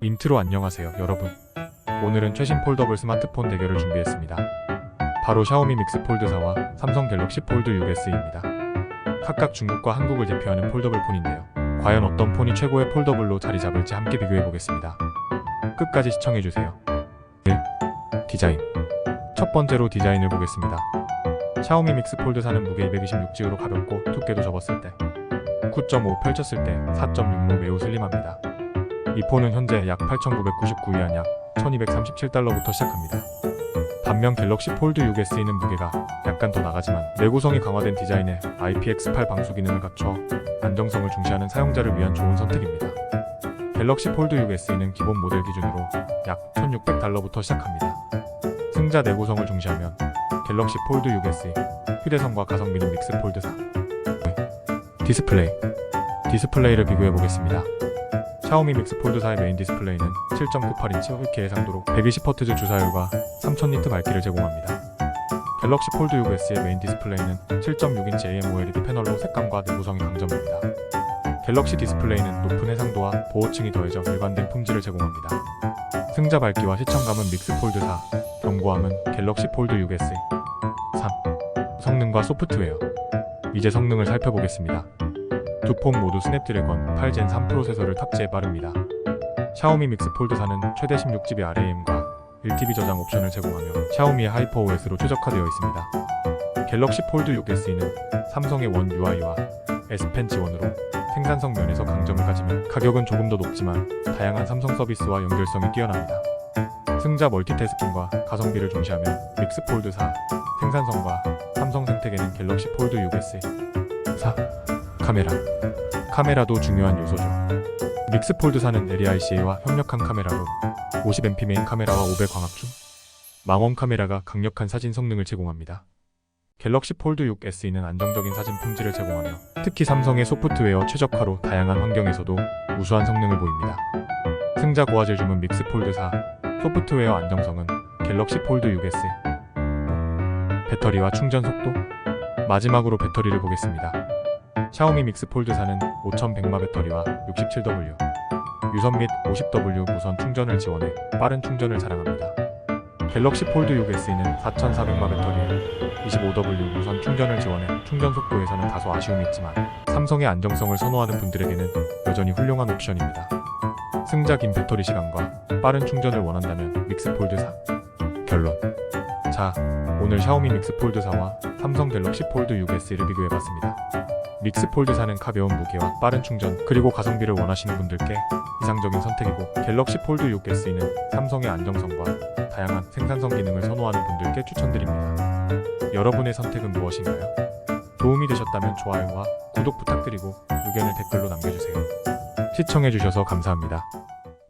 인트로 안녕하세요 여러분. 오늘은 최신 폴더블 스마트폰 대결을 준비했습니다. 바로 샤오미 믹스 폴드 4와 삼성 갤럭시 폴드 6S입니다. 각각 중국과 한국을 대표하는 폴더블 폰인데요. 과연 어떤 폰이 최고의 폴더블로 자리 잡을지 함께 비교해 보겠습니다. 끝까지 시청해 주세요. 1. 디자인. 첫 번째로 디자인을 보겠습니다. 샤오미 믹스 폴드 4는 무게 226g으로 가볍고 두께도 접었을 때 9.5 펼쳤을 때 4.6로 매우 슬림합니다 이 폰은 현재 약 8,999위안 약 1,237달러부터 시작합니다. 반면 갤럭시 폴드 6S는 무게가 약간 더 나가지만 내구성이 강화된 디자인에 IPX8 방수 기능을 갖춰 안정성을 중시하는 사용자를 위한 좋은 선택입니다. 갤럭시 폴드 6S는 기본 모델 기준으로 약 1,600달러부터 시작합니다. 승자 내구성을 중시하면 갤럭시 폴드 6S 휴대성과 가성비는 믹스 폴드 4 디스플레이 디스플레이를 비교해 보겠습니다. 샤오미 믹스 폴드 4의 메인 디스플레이는 7.98인치 8K 해상도로 120Hz 주사율과 3000니트 밝기를 제공합니다. 갤럭시 폴드 6S의 메인 디스플레이는 7.6인치 AMOLED 패널로 색감과 내구성이 강점입니다. 갤럭시 디스플레이는 높은 해상도와 보호층이 더해져 일관된 품질을 제공합니다. 승자 밝기와 시청감은 믹스 폴드 4, 견고함은 갤럭시 폴드 6S 3. 성능과 소프트웨어 이제 성능을 살펴보겠습니다. 두 폰 모두 스냅드래곤 8젠 3 프로세서를 탑재해 빠릅니다. 샤오미 믹스 폴드 4는 최대 16GB RAM과 1TB 저장 옵션을 제공하며 샤오미의 하이퍼 OS로 최적화되어 있습니다. 갤럭시 폴드 6S는 삼성의 원 UI와 S 펜 지원으로 생산성 면에서 강점을 가지며 가격은 조금 더 높지만 다양한 삼성 서비스와 연결성이 뛰어납니다. 승자 멀티태스킹과 가성비를 중시하며 믹스 폴드 4, 생산성과 삼성 생태계는 갤럭시 폴드 6S 4. 카메라 카메라도 중요한 요소죠. 믹스 폴드 4는 LEICA와 협력한 카메라로 50MP 메인 카메라와 5배 광학줌, 망원 카메라가 강력한 사진 성능을 제공합니다. 갤럭시 폴드 6S는 안정적인 사진 품질을 제공하며 특히 삼성의 소프트웨어 최적화로 다양한 환경에서도 우수한 성능을 보입니다. 승자 고화질 줌은 믹스 폴드 4, 소프트웨어 안정성은 갤럭시 폴드 6S. 배터리와 충전 속도 마지막으로 배터리를 보겠습니다. 샤오미 믹스 폴드 4는 5100마 배터리와 67W 유선 및 50W 무선 충전을 지원해 빠른 충전을 자랑합니다. 갤럭시 폴드 6S는 4400마 배터리에 25W 무선 충전을 지원해 충전 속도에서는 다소 아쉬움이 있지만 삼성의 안정성을 선호하는 분들에게는 여전히 훌륭한 옵션입니다. 승자 긴 배터리 시간과 빠른 충전을 원한다면 믹스 폴드 4 결론 자 오늘 샤오미 믹스 폴드 4와 삼성 갤럭시 폴드 6S를 비교해봤습니다. 믹스 폴드 4는 가벼운 무게와 빠른 충전 그리고 가성비를 원하시는 분들께 이상적인 선택이고 갤럭시 폴드 6S는 삼성의 안정성과 다양한 생산성 기능을 선호하는 분들께 추천드립니다. 여러분의 선택은 무엇인가요? 도움이 되셨다면 좋아요와 구독 부탁드리고 의견을 댓글로 남겨주세요. 시청해주셔서 감사합니다.